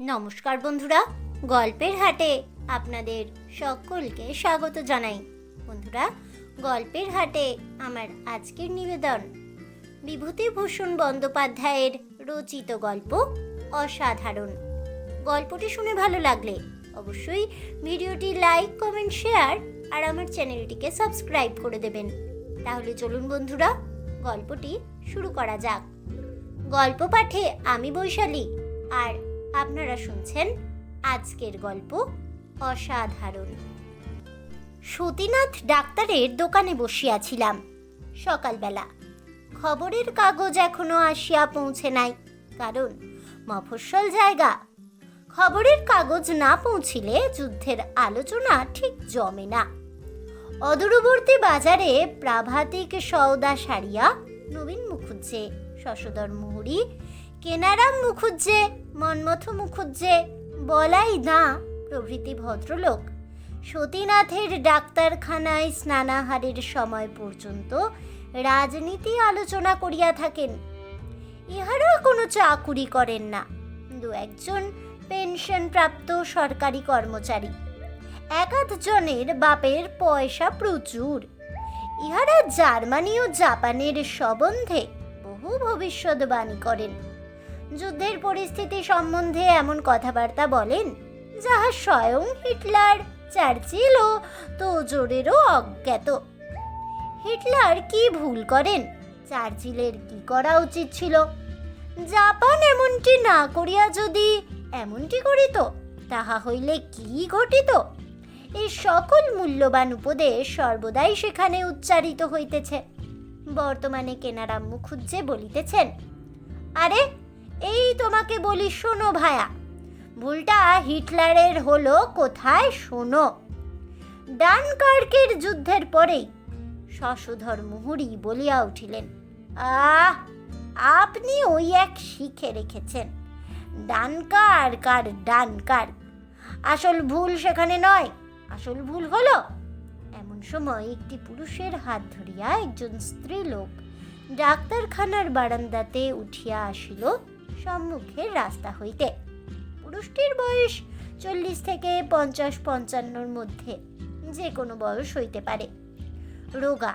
নমস্কার বন্ধুরা, গল্পের হাটে আপনাদের সকলকে স্বাগত জানাই। বন্ধুরা, গল্পের হাটে আমার আজকের নিবেদন। বিভূতিভূষণ বন্দ্যোপাধ্যায়ের রচিত গল্প অসাধারণ। গল্পটি শুনে ভালো লাগলে অবশ্যই ভিডিওটি লাইক, কমেন্ট, শেয়ার আর আমার চ্যানেলটিকে সাবস্ক্রাইব করে দেবেন। তাহলে চলুন বন্ধুরা, গল্পটি শুরু করা যাক। গল্প পাঠে আমি বৈশালী আর আপনারা শুনছেন আজকের গল্প অসাধারণ। সতীনাথ ডাক্তারের দোকানে বসিয়াছিলাম সকালবেলা। খবরের কাগজ এখনও আসিয়া পৌঁছে নাই, কারণ মফস্বল জায়গা। খবরের কাগজ না পৌঁছিলে যুদ্ধের আলোচনা ঠিক জমে না। অদূরবর্তী বাজারে প্রাভাতিক সওদা সারিয়া নবীন মুখুজ্জে, শশধর মুহুরি কেনারাম মুখুজ্জে, মন্মথ মুখুজ্জে, বলাই না প্রভৃতি ভদ্রলোক। সতীনাথের ডাক্তারখানায় স্নানাহারের সময় পর্যন্ত রাজনীতি আলোচনা করিয়া থাকেন। ইহারা কোনো চাকুরি করেন না। দু একজন পেনশন প্রাপ্ত সরকারি কর্মচারী। এক আধ বাপের পয়সা প্রচুর। ইহারা জার্মানি ও জাপানের সম্বন্ধে বহু ভবিষ্যৎবাণী করেন। যুদ্ধের পরিস্থিতি সম্বন্ধে এমন কথাবার্তা বলেন, যাহা স্বয়ং হিটলার, চার্চিল ও তোজোরেরও অজ্ঞাত। হিটলার কি ভুল করেন? চার্চিলের কি করা উচিত ছিল? জাপান এমনটি না করিয়া যদি এমনটি করিত, তাহা হইলে কি ঘটিত? এই সকল মূল্যবান উপদেশ সর্বদাই সেখানে উচ্চারিত হইতেছে। বর্তমানে কেনারাম মুখুজ্জে বলিতেছেন, আরে এই তোমাকে বলি শোনো ভায়া, ভুলটা হিটলারের হলো কোথায় শোনো। ডানকার্কের যুদ্ধের পরেই শশধর মুহুরি বলিয়া উঠিলেন, আহ, আপনি ওই এক শিখে রেখেছেন, ডানকার্ক আর ডানকার্ক। আসল ভুল সেখানে নয়, আসল ভুল হলো এমন সময় একটি পুরুষের হাত ধরিয়া একজন স্ত্রীলোক ডাক্তারখানার বারান্দাতে উঠিয়া আসিল সম্মুখের রাস্তা হইতে। পুরুষটির বয়স চল্লিশ থেকে পঞ্চাশ পঞ্চান্নর মধ্যে যে কোনো বয়স হইতে পারে। রোগা,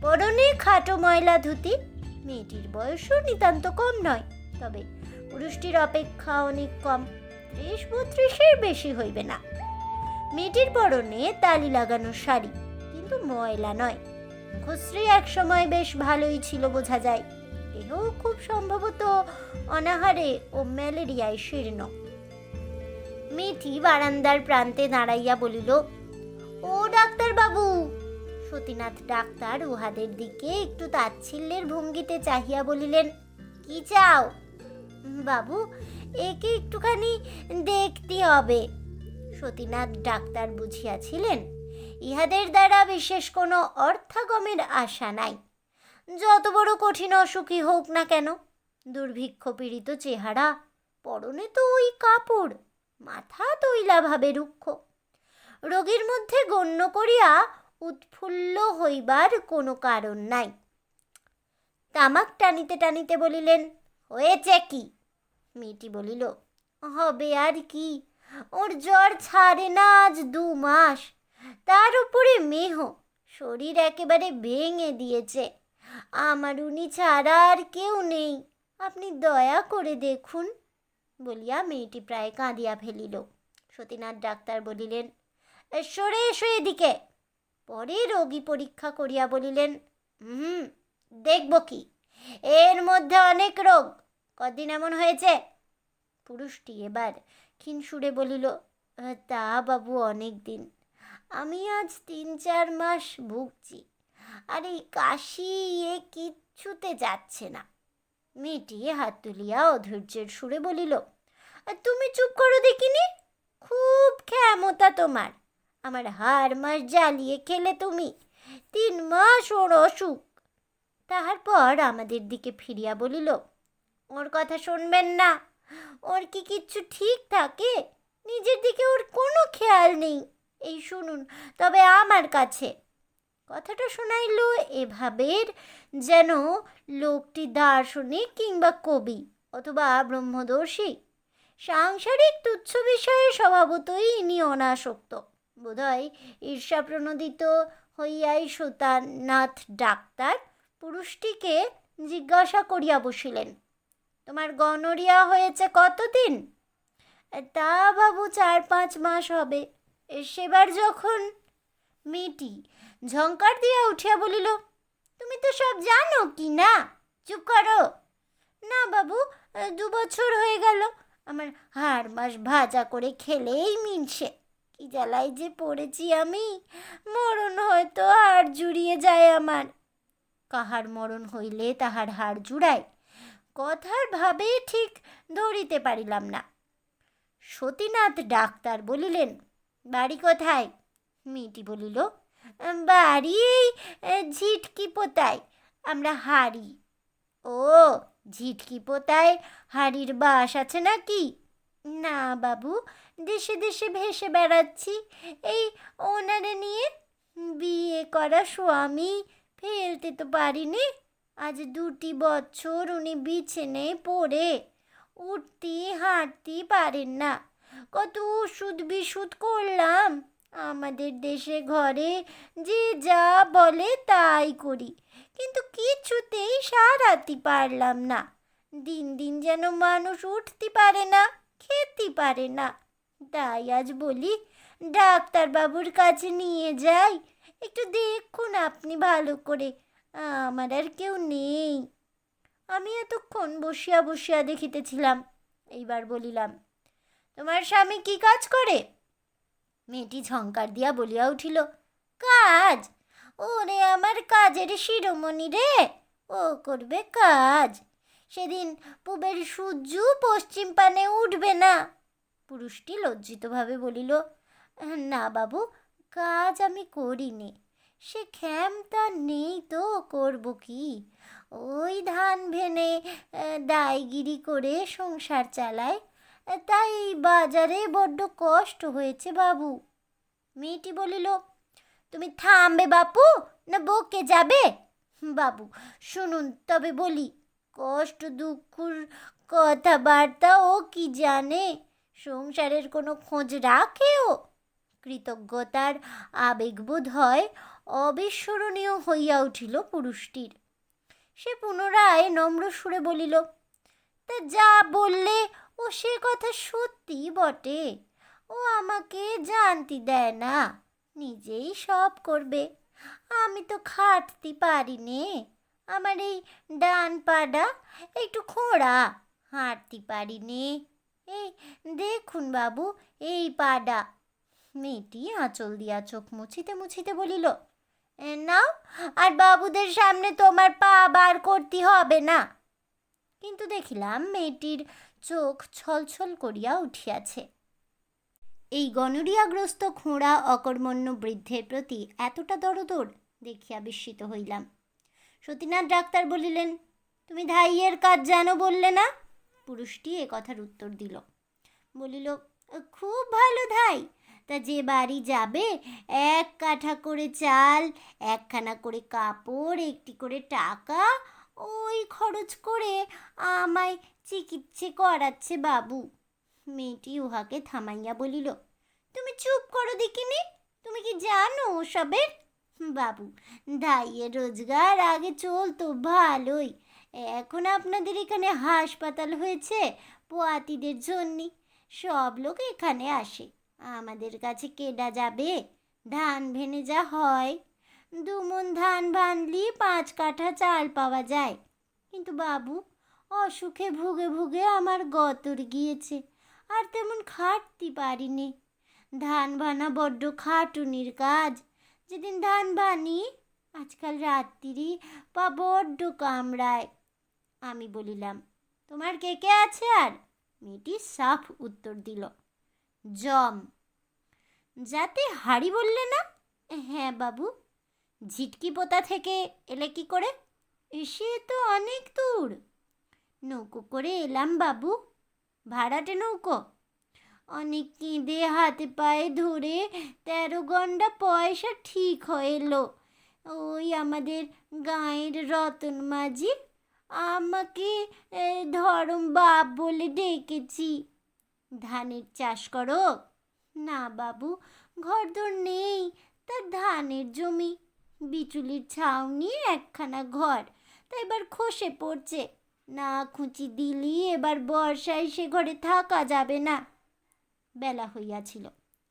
পরনে খাটো ময়লা ধুতি, মেয়েটির বয়সও নিতান্ত কম নয়, তবে পুরুষটির অপেক্ষা অনেক কম, ত্রিশ বত্রিশের বেশি হইবে না। মেয়েটির পরনে তালি লাগানো শাড়ি, কিন্তু ময়লা নয়। মুখশ্রী এক সময় বেশ ভালোই ছিল বোঝা যায়। দেহ খুব সম্ভবত অনাহারে ও ম্যালেরিয়ায় শীর্ণ। মেয়েটি বারান্দার প্রান্তে দাঁড়াইয়া বলিল, ও ডাক্তার বাবু সতীনাথ ডাক্তার উহাদের দিকে একটু তাচ্ছিল্যের ভঙ্গিতে চাহিয়া বলিলেন, কি চাও? বাবু, একে একটুখানি দেখতে হবে। সতীনাথ ডাক্তার বুঝিয়াছিলেন, ইহাদের দ্বারা বিশেষ কোনো অর্থাগমের আশা নাই। যত বড় কঠিন অসুখী হোক না কেন, দুর্ভিক্ষ পীড়িত চেহারা, পরনে তো ওই কাপড়, মাথা তৈলাভাবে রুক্ষ। রোগীর মধ্যে গণ্য করিয়া উৎফুল্ল হইবার কোনো কারণ নাই। তামাক টানিতে টানিতে বলিলেন, হয়েছে কি? মেয়েটি বলিল, হবে আর কি। ওর জ্বর ছাড়ে না আজ দু মাস। তার উপরে মেহ, শরীর একেবারে ভেঙে দিয়েছে। আমার উনি ছাড়া আর কেউ নেই। আপনি দয়া করে দেখুন, বলিয়া মেয়েটি প্রায় কাঁদিয়া ফেলিল। সতীনাথ ডাক্তার বলিলেন, সরে এসো এদিকে। পরে রোগী পরীক্ষা করিয়া বলিলেন হুম দেখব কি? এর মধ্যে অনেক রোগ। কদিন এমন হয়েছে? পুরুষটি এবার ক্ষীণ সুরে বলিল, তা বাবু অনেক দিন। আমি আজ তিন চার মাস ভুগছি। আর এই কাশি এ কিচ্ছুতে যাচ্ছে না। মেয়েটি হাত তুলিয়া অধৈর্যের সুরে বলিল, তুমি চুপ করো দেখিনি? খুব ক্ষমতা তোমার। আমার হার মাস জ্বালিয়ে খেলে তুমি। তিন মাস ওর অসুখ। তাহার পর আমাদের দিকে ফিরিয়া বলিল, ওর কথা শুনবেন না। ওর কি কিচ্ছু ঠিক থাকে? নিজের দিকে ওর কোনো খেয়াল নেই। এই শুনুন, তবে আমার কাছে কথাটা শোনাইল এভাবের যেন লোকটি দার্শনিক কিংবা কবি অথবা ব্রহ্মদর্শী। সাংসারিক তুচ্ছ বিষয়ে স্বভাবতই ইনি অনাসক্ত। বোধহয় ঈর্ষা প্রণোদিত হইয়াই সুতানাথ ডাক্তার পুরুষটিকে জিজ্ঞাসা করিয়া বসিলেন, তোমার গনরিয়া হয়েছে কতদিন? তা বাবু চার পাঁচ মাস হবে। সেবার যখন মেয়েটি ঝঙ্কার দিয়া উঠিয়া বলিল, তুমি তো সব জানো কি না? চুপ করো। না বাবু দু বছর হয়ে গেল। আমার হাড় মাস ভাজা করে খেলেই মিনছে। কি জ্বালাই যে পড়েছি আমি, মরণ হয়তো হাড় জুড়িয়ে যায় আমার। কাহার মরণ হইলে তাহার হাড় জুড়ায়? কথার ভাবে ঠিক ধরিতে পারিলাম না। সতীনাথ ডাক্তার বলিলেন, বাড়ি কোথায়? মেয়েটি বলিল বাড়ি ঝিটকি পোতায়। আমরা হাড়ি ও, ঝিটকি পোতায় হাড়ির বাস আছে নাকি? না বাবু, দেশে দেশে ভেসে বেড়াচ্ছি। এই ওনারে নিয়ে বিয়ে করা স্বামী ফেলতে তো পারিনি। আজ দুটি বছর উনি বিছেনে পড়ে। উঠতে, হাঁটতে পারেন না। কত ওষুধ বিশুধ করলাম। আমাদের দেশে ঘরে যে যা বলে তাই করি। কিন্তু কিছুতেই সারাতে পারলাম না। দিন দিন যেন মানুষ উঠতে পারে না, খেতে পারে না। তাই আজ বলি, ডাক্তারবাবুর কাছে নিয়ে যাই। একটু দেখুন আপনি ভালো করে। আমার আর কেউ নেই। আমি এতক্ষণ বসিয়া বসিয়া দেখিতেছিলাম। এইবার বলিলাম, তোমার স্বামী কি কাজ করে? মেয়েটি ঝঙ্কার দিয়া বলিয়া উঠিল, কাজ? ওরে আমার কাজের শিরোমণি রে, ও করবে কাজ। সেদিন পুবের সূর্য পশ্চিম পানে উঠবে না। পুরুষটি লজ্জিতভাবে বলিল, না বাবু, কাজ আমি করিনি। সে খ্যামটা নেই তো, করব কি? ওই ধান ভেনে দায়গিরি করে সংসার চালায় তাই বাজারে বড্ড কষ্ট হয়েছে বাবু। মেয়েটি বলিল, তুমি থামবে বাপু না বকে যাবে? বাবু, শুনুন, তবে বলি, কষ্ট দুঃখর কথাবার্তা ও কি জানে? সংসারের কোনো খোঁজ রাখে ও কৃতজ্ঞতার আবেগবোধ হয়, অবিস্মরণীয় হইয়া উঠিল পুরুষটির। সে পুনরায় নম্র সুরে বলিল, তা যা বললে ও সে কথা সত্যি বটে। ও আমাকে জানতে দেয় না, নিজেই সব করবে। আমি তো খাটতে পারি নে। আমার এই ডান পাডা একটু খোঁড়া, হাঁটতে পারি নে। এই দেখুন বাবু, এই পাডা মেয়েটি আঁচল দিয়া চোখ মুছিতে মুছিতে বলিল নাও, আর বাবুদের সামনে তোমার পা বার করতে হবে না। কিন্তু দেখিলাম মেয়েটির চোখ ছলছল করিয়া উঠিয়াছে। এই গনরিয়াগ্রস্ত খোঁড়া অকর্মণ্য বৃদ্ধের প্রতি এতটা দরদর দেখিয়া বিস্মিত হইলাম। সতীনাথ ডাক্তার বলিলেন, তুমি ধাইয়ের কাজ জানো বললে না? পুরুষটি এ কথার উত্তর দিল। বলিল, খুব ভালো ধাই, তা যে বাড়ি যাবে, এক কাঠা করে চাল, একখানা করে কাপড়, একটি করে টাকা, ওই খরচ করে আমায় চিকিৎসে করাচ্ছে বাবু। মেয়েটি উহাকে থামাইয়া বলিল, তুমি চুপ করো দেখিনি? তুমি কি জানো ওসবের? বাবু, দাইয়ের রোজগার আগে চলতো ভালোই। এখন আপনাদের এখানে হাসপাতাল হয়েছে পোয়াতিদের জন্যে। সব লোক এখানে আসে। আমাদের কাছে কেডা যাবে? ধান ভেনে যা হয়। দুমন ধান ভানলি পাঁচ কাঠা চাল পাওয়া যায়। কিন্তু বাবু অসুখে ভুগে ভুগে আমার গতর গিয়েছে, আর তেমন খাটতে পারিনি। ধান বানা বড্ড খাটুনির কাজ, যেদিন ধান বানি, আজকাল রাত্রিরই পা বড্ড কামড়ায়। আমি বলিলাম, তোমার কে কে আছে আর? মেয়েটি সাফ উত্তর দিল, জম। যাতে হাড়ি বললে না? হ্যাঁ বাবু। ঝিটকি পোতা থেকে এলে কি করে? সে তো অনেক দূর। নৌকো করে এলাম বাবু। ভাড়াটে নৌকো? অনেক কেঁদে হাতে পায়ে ধরে তেরো ঘণ্টা পয়সা ঠিক হয়ে এলো ওই আমাদের গাঁয়ের রতন মাঝি, আমাকে ধরম বাপ বলে ডেকেছি। ধানের চাষ করো? না বাবু, ঘরদোর নেই তার ধানের জমি। বিচুলির ছাউনি একখানা ঘর, তা এবার খসে পড়ছে। না খুঁচি দিলি, এবার বর্ষায় সে ঘরে থাকা যাবে না। বেলা হইয়াছিল,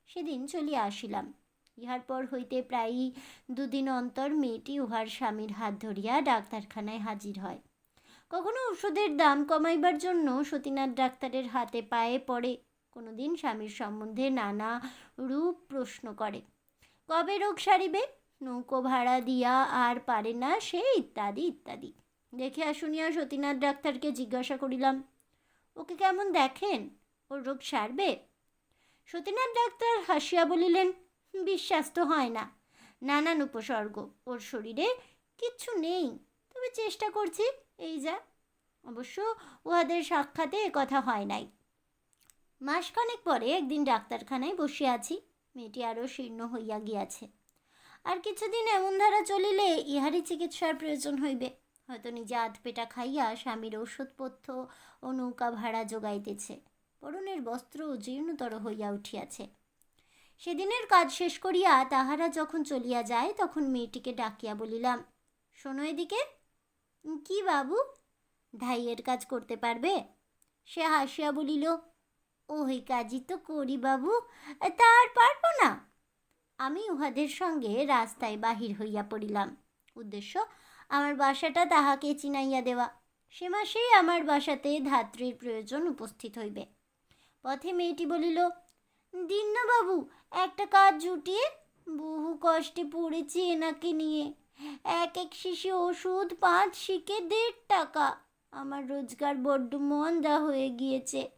সেদিন চলিয়া আসিলাম। ইহার পর হইতে প্রায়ই দুদিন অন্তর মেয়েটি উহার স্বামীর হাত ধরিয়া ডাক্তারখানায় হাজির হয়। কখনো ওষুধের দাম কমাইবার জন্য সতীনাথ ডাক্তারের হাতে পায়ে পড়ে, কোনোদিন স্বামীর সম্বন্ধে নানা রূপ প্রশ্ন করে। কবে রোগ সারিবে? নৌকো ভাড়া দিয়া আর পারে না সে ইত্যাদি ইত্যাদি। দেখিয়া শুনিয়া সতীনাথ ডাক্তারকে জিজ্ঞাসা করিলাম, ওকে কেমন দেখেন? ওর রোগ সারবে? সতীনাথ ডাক্তার হাসিয়া বলিলেন, বিশ্বাস তো হয় না। নানান উপসর্গ। ওর শরীরে কিচ্ছু নেই। তবে চেষ্টা করছি। এই যা। অবশ্য উহাদের সাক্ষাতে কথা হয় নাই। মাসখানেক পরে একদিন ডাক্তারখানায় বসিয়া আছি। মেয়েটি আরও শীর্ণ হইয়া গিয়াছে। আর কিছুদিন এমন ধারা চলিলে ইহারই চিকিৎসার প্রয়োজন হইবে। হয়তো নিজে আধ পেটা খাইয়া স্বামীর ওষুধপথ্য ও নৌকা ভাড়া যোগাইতেছে পরনের বস্ত্র জীর্ণতর হইয়া উঠিয়াছে। সেদিনের কাজ শেষ করিয়া তাহারা যখন চলিয়া যায়, তখন মেয়েটিকে ডাকিয়া বলিলাম, শোনো এদিকে। কি বাবু? ধাইয়ের কাজ করতে পারবে? সে হাসিয়া বলিল, ওই কাজই তো করি বাবু, তার পারব না। আমি উহাদের সঙ্গে রাস্তায় বাহির হইয়া পড়িলাম। উদ্দেশ্য আমার বাসাটা তাহাকে চিনাইয়া দেওয়া। সে মাসেই আমার বাসাতে ধাত্রীর প্রয়োজন উপস্থিত হইবে। পথে মেয়েটি বলিল দিন না বাবু, একটা কাজ জুটিয়ে বহু কষ্টে পড়েছি এনাকে নিয়ে। এক এক শিশি ওষুধ, পাঁচ শিকে দেড় টাকা। আমার রোজগার বড্ড মন্দা হয়ে গিয়েছে।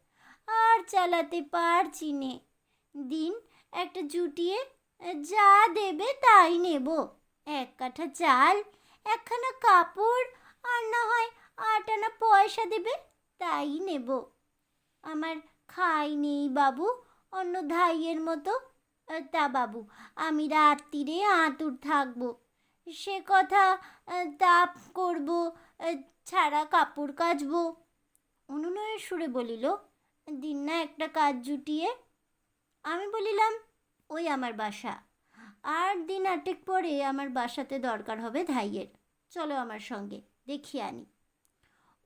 আর চালাতে পারছি নে। দিন একটা জুটিয়ে যা দেবে তাই নেব। এক কাঠা চাল একখানা কাপড় আর না হয় আট আনা পয়সা দেবে, তাই নেব। আমার খাই নেই বাবু, অন্য ধাইয়ের মতো। তা বাবু, আমি রাত্রিরে আঁতুর থাকব। সে কথা তাপ করব ছাড়া কাপড় কাচবো। অনুনয়ের সুরে বলিল দিন না একটা কাজ জুটিয়ে। আমি বলিলাম, ওই আমার বাসা। আর দিন আটেক পরে আমার বাসাতে দরকার হবে ধাইয়ের। চলো আমার সঙ্গে দেখিয়ে আনি।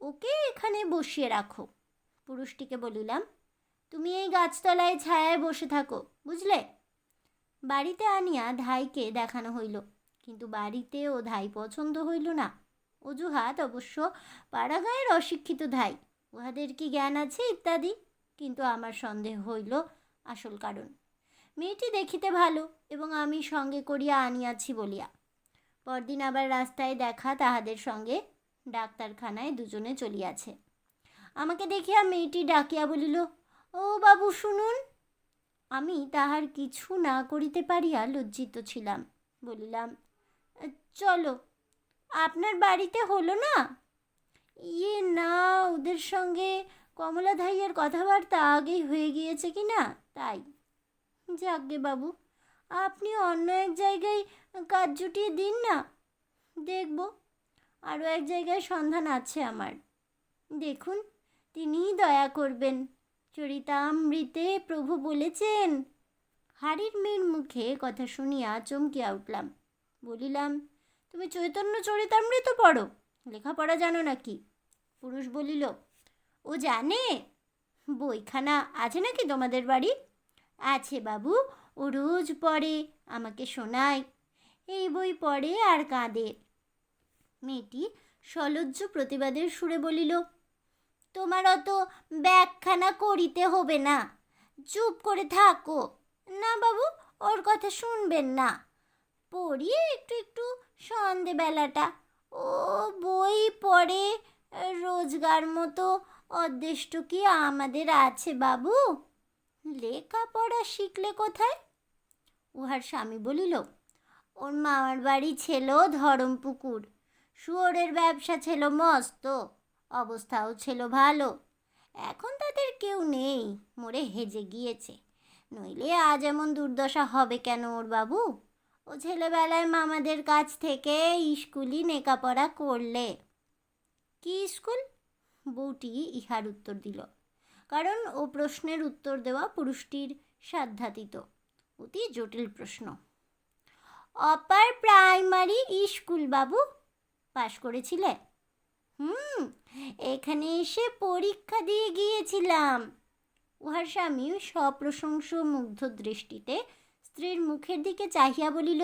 ওকে এখানে বসিয়ে রাখো। পুরুষটিকে বলিলাম, তুমি এই গাছতলায় ছায়ায় বসে থাকো, বুঝলে? বাড়িতে আনিয়া ধাইকে দেখানো হইল, কিন্তু বাড়িতে ও ধাই পছন্দ হইল না। অজুহাত অবশ্য পাড়াগাঁয়ের অশিক্ষিত ধাই, উহাদের কি জ্ঞান আছে ইত্যাদি? কিন্তু আমার সন্দেহ হইল আসল কারণ। মেয়েটি দেখিতে ভালো, এবং আমি সঙ্গে করিয়া আনিয়াছি বলিয়া। পরদিন আবার রাস্তায় দেখা তাহাদের সঙ্গে। ডাক্তারখানায় দুজনে চলিয়াছে। আমাকে দেখিয়া মেয়েটি ডাকিয়া বলিল, ও বাবু, শুনুন। আমি তাহার কিছু না করিতে পারিয়া লজ্জিত ছিলাম। বলিলাম, চলো, আপনার বাড়িতে হলো না? ইয়ে না, ওদের সঙ্গে কমলা ধাইয়ের কথাবার্তা আগেই হয়ে গিয়েছে কি না, তাই। যাকগে বাবু আপনি অন্য এক জায়গায় কাজ জুটিয়ে দিন না। দেখব। আরও এক জায়গায় সন্ধান আছে আমার। দেখুন, তিনিই দয়া করবেন। চরিতামৃতে প্রভু বলেছেন। হাড়ির মেয়ের মুখে কথা শুনিয়া চমকিয়া উঠলাম। বলিলাম, তুমি চৈতন্য চরিতামৃত পড়ো? লেখাপড়া জানো নাকি? পুরুষ বলিল, ও জানে। বইখানা আছে নাকি তোমাদের বাড়ি? আছে বাবু ও রোজ পড়ে, আমাকে শোনায়। এই বই পড়ে আর কাঁদে। মেয়েটি সলজ্জ প্রতিবাদের সুরে বলিল, তোমার অত ব্যাখ্যানা করিতে হবে না। চুপ করে থাকো। না বাবু, ওর কথা শুনবেন না। পড়িয়ে একটু একটু সন্ধেবেলাটা। ও বই পড়ে, রোজগার মতো অদৃষ্ট কি আমাদের আছে বাবু? লেখাপড়া শিখলে কোথায়? উহার স্বামী বলিল ওর মামার বাড়ি ছিল ধরমপুকুর। শুয়োরের ব্যবসা ছিল মস্ত, অবস্থাও ছিল ভালো। এখন তাদের কেউ নেই, মরে হেজে গিয়েছে। নইলে আজ এমন দুর্দশা হবে কেন ওর বাবু? ও ছেলেবেলায় মামাদের কাছ থেকে স্কুলই নেকাপড়া করলে। কি স্কুল বউটি ইহার উত্তর দিল কারণ ও প্রশ্নের উত্তর দেওয়া পুরুষটির সাধ্যাতীত। অতি জটিল প্রশ্ন। অপার প্রাইমারি স্কুল বাবু পাশ করেছিলে হুম, এখানে এসে পরীক্ষা দিয়ে গিয়েছিলাম। উহার স্বামী সপ্রশংস মুগ্ধ দৃষ্টিতে স্ত্রীর মুখের দিকে চাহিয়া বলিল,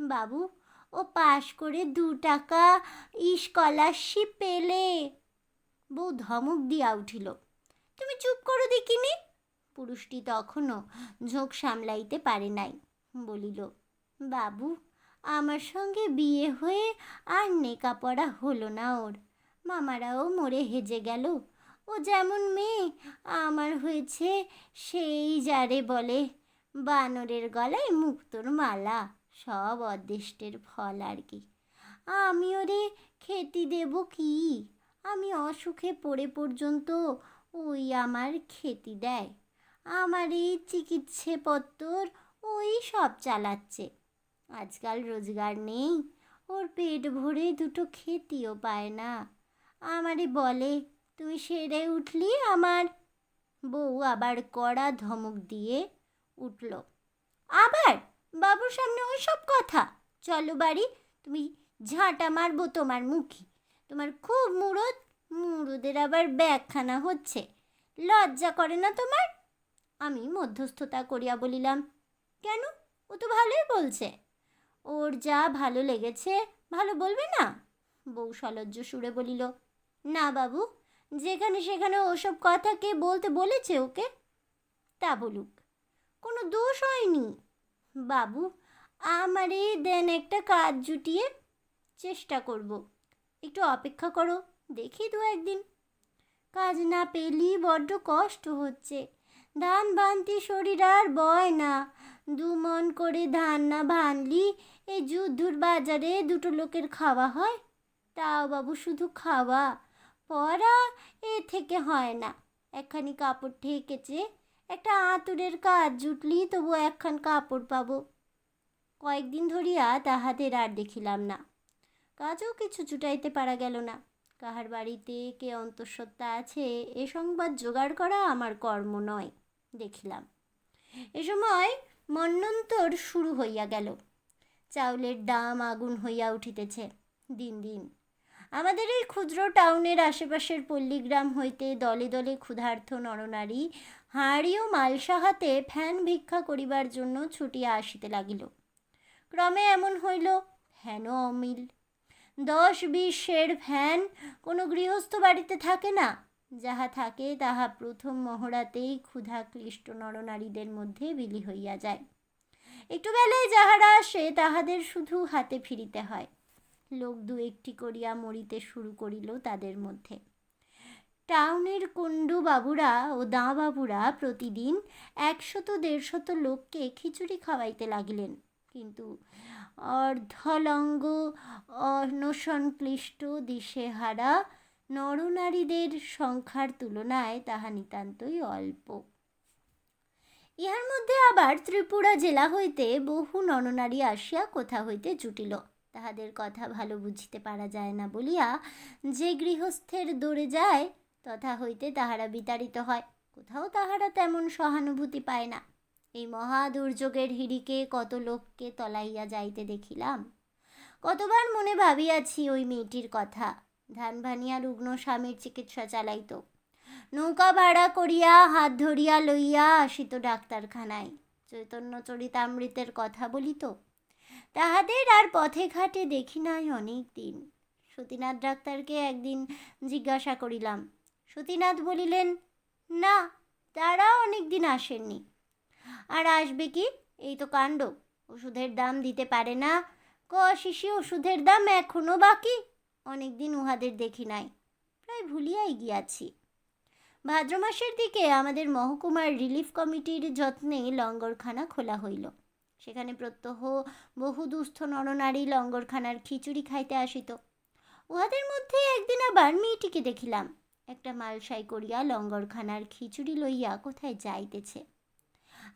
বাবু, ও পাশ করে দু টাকা স্কলারশিপ পেলে? বউ ধমক দিয়া উঠিল তুমি চুপ করো দেখিনি? পুরুষটি তখনও ঝোঁক সামলাইতে পারে নাই। বলিল, বাবু, আমার সঙ্গে বিয়ে হয়ে আর নেকা পড়া হলো না ওর। মামারাও মরে হেজে গেল। ও যেমন মেয়ে, আমার হয়েছে সেই যারে বলে, বানরের গলায় মুক্তোর মালা, সব অদৃষ্টের ফল আর কি। আমি ওরে খেতি দেব কি? আমি অসুখে পড়ে পর্যন্ত ওই আমার খেতি দেয়। আমার এই চিকিৎসে পত্তর ওই সব চালাচ্ছে। আজকাল রোজগার নেই, ওর পেট ভরে দুটো খেতিও পায় না। আমারে বলে, তুই সেরে উঠলি আমার? বউ আবার কড়া ধমক দিয়ে উঠল, আবার? বাবুর সামনে ওই সব কথা? চলো বাড়ি, তুমি ঝাঁটা মারবো তোমার মুখে। তোমার খুব মুরদ মুরুদের আবার ব্যাগখানা হচ্ছে। লজ্জা করে না তোমার? আমি মধ্যস্থতা করিয়া বলিলাম, কেন? ও তো ভালোই বলছে। ওর যা ভালো লেগেছে, ভালো বলবে না? বউ সলজ্জ সুরে বলিল, না বাবু, যেখানে সেখানে ওসব কথা কে বলতে বলেছে ওকে? তা বলুক, কোনো দোষ হয়নি। বাবু, আমারই দেন একটা কাজ জুটিয়ে চেষ্টা করব। একটু অপেক্ষা করো। দেখি দু একদিন। কাজ না পেলি বড্ড কষ্ট হচ্ছে। ধান ভান্তি শরীর আর বয় না। দু মন করে ধান না ভানলি এই যুদ্ধুর বাজারে দুটো লোকের খাওয়া হয়, তাও বাবু শুধু খাওয়া। পড়া এ থেকে হয় না। একখানি কাপড় ঠেকেছে, একটা আঁতুরের কাজ জুটলি তবু একখান কাপড় পাবো। কয়েকদিন ধরিয়া তাহাদের আর দেখিলাম না। কাজও কিছু জুটাইতে পারা গেল না। কাহার বাড়িতে কে অন্তঃসত্ত্বা আছে, এ সংবাদ জোগাড় করা আমার কর্ম নয়, দেখিলাম। এ সময় মন্বন্তর শুরু হইয়া গেল। চাউলের দাম আগুন হইয়া উঠিতেছে, দিন দিন। আমাদের এই ক্ষুদ্র টাউনের আশেপাশের পল্লীগ্রাম হইতে দলে দলে ক্ষুধার্থ নরনারী হাঁড়ি ও মালসা হাতে ফ্যান ভিক্ষা করিবার জন্য ছুটিয়া আসিতে লাগিল। ক্রমে এমন হইল, ফ্যানও অমিল দশ বিশ শের ফ্যান কোনো গৃহস্থ বাড়িতে থাকে না। যাহা থাকে তাহা প্রথম মহড়াতেই ক্ষুধা ক্লিষ্ট নরনারীদের মধ্যে বিলি হইয়া যায়। একটু বেলায় যাহারা আসে তাহাদের শুধু হাতে ফিরিতে হয়। লোক দু একটি করিয়া মরিতে শুরু করিল তাদের মধ্যে। টাউনের কুণ্ডু বাবুরা ও দাঁ বাবুরা প্রতিদিন একশত দেড়শত লোককে খিচুড়ি খাওয়াইতে লাগিলেন। কিন্তু অর্ধলঙ্গ অনসংক্লিষ্ট দিশেহারা নরনারীদের সংখ্যার তুলনায় তাহা নিতান্তই অল্প। ইহার মধ্যে আবার ত্রিপুরা জেলা হইতে বহু নরনারী আসিয়া কোথা হইতে জুটিল। তাহাদের কথা ভালো বুঝিতে পারা যায় না বলিয়া যে গৃহস্থের দৌড়ে যায়, তথা হইতে তাহারা বিতাড়িত হয়, কোথাও তাহারা তেমন সহানুভূতি পায় না। এই মহা দুর্যোগের হিড়িকে কত লোককে তলাইয়া যাইতে দেখিলাম। কতবার মনে ভাবিয়াছি ওই মেয়েটির কথা। ধান ভানিয়া রুগ্ন স্বামীর চিকিৎসা চালাইত। নৌকা ভাড়া করিয়া, হাত ধরিয়া লইয়া আসিত ডাক্তারখানায়। চৈতন্য চরিতামৃতের কথা বলিত। তাহাদের আর পথে ঘাটে দেখি নাই অনেক দিন। সতীনাথ ডাক্তারকে একদিন জিজ্ঞাসা করিলাম। সতীনাথ বলিলেন, না, তারা অনেক দিন আসেননি। আর আসবে কি? এই তো কাণ্ড। ওষুধের দাম দিতে পারে না। ক, শিশি, ওষুধের দাম এখনও বাকি? অনেক দিন উহাদের দেখি নাই। প্রায় ভুলিয়াই গিয়াছি। ভাদ্র মাসের দিকে আমাদের মহকুমার রিলিফ কমিটির যত্নে লঙ্গরখানা খোলা হইল। সেখানে প্রত্যহ বহু দুস্থ নরনারী লঙ্গরখানার খিচুড়ি খাইতে আসিত। উহাদের মধ্যে একদিন আবার মেয়েটিকে দেখিলাম। একটা মালসাই করিয়া লঙ্গরখানার খিচুড়ি লইয়া কোথায় যাইতেছে?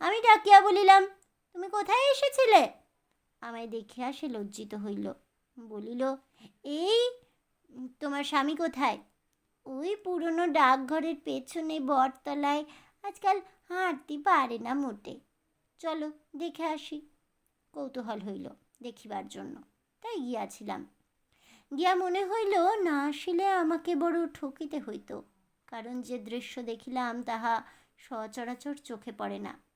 আমি ডাকিয়া বলিলাম, তুমি কোথায় এসেছিলে? আমায় দেখিয়া সে লজ্জিত হইল। বলিল, এই, তোমার স্বামী কোথায়? ওই পুরনো ডাকঘরের পেছনে বটতলায়। আজকাল হাঁটতে পারে না মোটে। চলো, দেখে আসি। কৌতূহল হইল দেখিবার জন্য। তাই গিয়াছিলাম। গিয়া মনে হইল, না আসিলে আমাকে বড় ঠকিতে হইতো। কারণ যে দৃশ্য দেখিলাম, তাহা সচরাচর চোখে পড়ে না।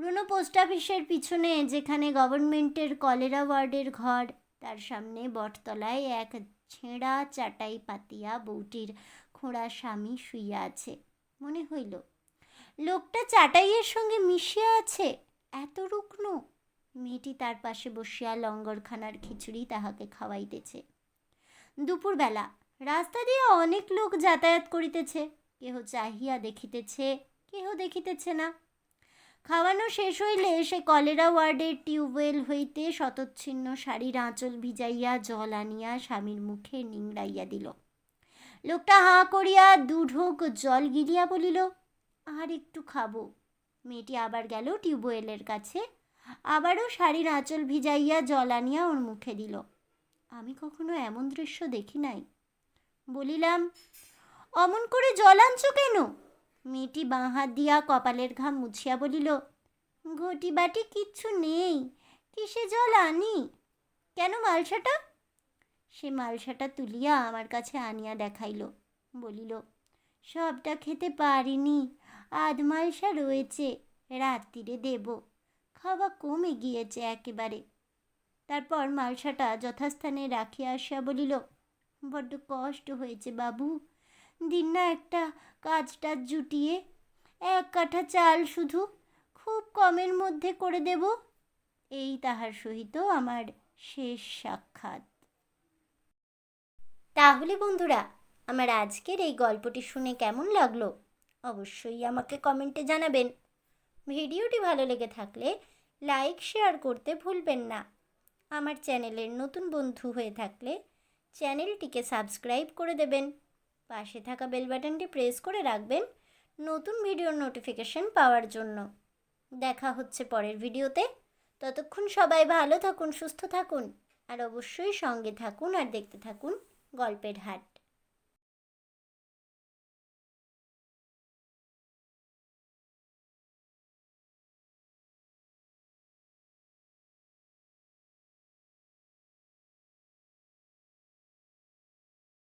পুরনো পোস্ট অফিসের পিছনে, যেখানে গভর্নমেন্টের কলেরা ওয়ার্ডের ঘর, তার সামনে বটতলায় এক ছেঁড়া চাটাই পাতিয়া বউটির খোঁড়া স্বামী শুইয়া আছে। মনে হইল, লোকটা চাটাইয়ের সঙ্গে মিশিয়া আছে? এত রুগ্ন? মেয়েটি তার পাশে বসিয়া লঙ্গরখানার খিচুড়ি তাহাকে খাওয়াইতেছে। দুপুরবেলা, রাস্তা দিয়ে অনেক লোক যাতায়াত করিতেছে। কেহ চাহিয়া দেখিতেছে, কেহ দেখিতেছে না। খাওয়ানো শেষ হইলে সে কলেরা ওয়ার্ডের টিউবওয়েল হইতে শতচ্ছিন্ন শাড়ির আঁচল ভিজাইয়া জল আনিয়া স্বামীর মুখে নিংড়াইয়া দিল। লোকটা হাঁ করিয়া দুঢোক জল গিলিয়া বলিল, আর একটু খাব। মেয়েটি আবার গেল টিউবওয়েলের কাছে। আবারও শাড়ির আঁচল ভিজাইয়া জল আনিয়া ওর মুখে দিল। আমি কখনো এমন দৃশ্য দেখি নাই। বলিলাম, অমন করে জল আনছো কেন? মেয়েটি বাঁ হাত দিয়া কপালের ঘাম মুছিয়া বলিল ঘটি বাটি কিচ্ছু নেই। কিসে জল আনি? কেন মালসাটা? সে মালসাটা তুলিয়া আমার কাছে আনিয়া দেখাইল, বলিল, সবটা খেতে পারিনি। আধ মালসা রয়েছে রাত্রিরে দেব। খাওয়া কমে গিয়েছে একেবারে। তারপর মালসাটা যথাস্থানে রাখিয়া আসিয়া বলিল, বড্ড কষ্ট হয়েছে বাবু। দিন না একটা কাজটা জুটিয়ে এক কাঠা চাল শুধু খুব কমের মধ্যে করে দেব। এই তাহার সহিত আমার শেষ সাক্ষাৎ। তাহলে বন্ধুরা, আমার আজকের এই গল্পটি শুনে কেমন লাগল? অবশ্যই আমাকে কমেন্টে জানাবেন। ভিডিওটি ভালো লেগে থাকলে লাইক, শেয়ার করতে ভুলবেন না। আমার চ্যানেলের নতুন বন্ধু হয়ে থাকলে চ্যানেলটিকে সাবস্ক্রাইব করে দেবেন। পাশে থাকা বেল বাটনটি প্রেস করে রাখবেন নতুন ভিডিওর নোটিফিকেশন পাওয়ার জন্য। দেখা হচ্ছে পরের ভিডিওতে ততক্ষণ সবাই ভালো থাকুন, সুস্থ থাকুন, আর অবশ্যই সঙ্গে থাকুন আর দেখতে থাকুন গল্পের হাট।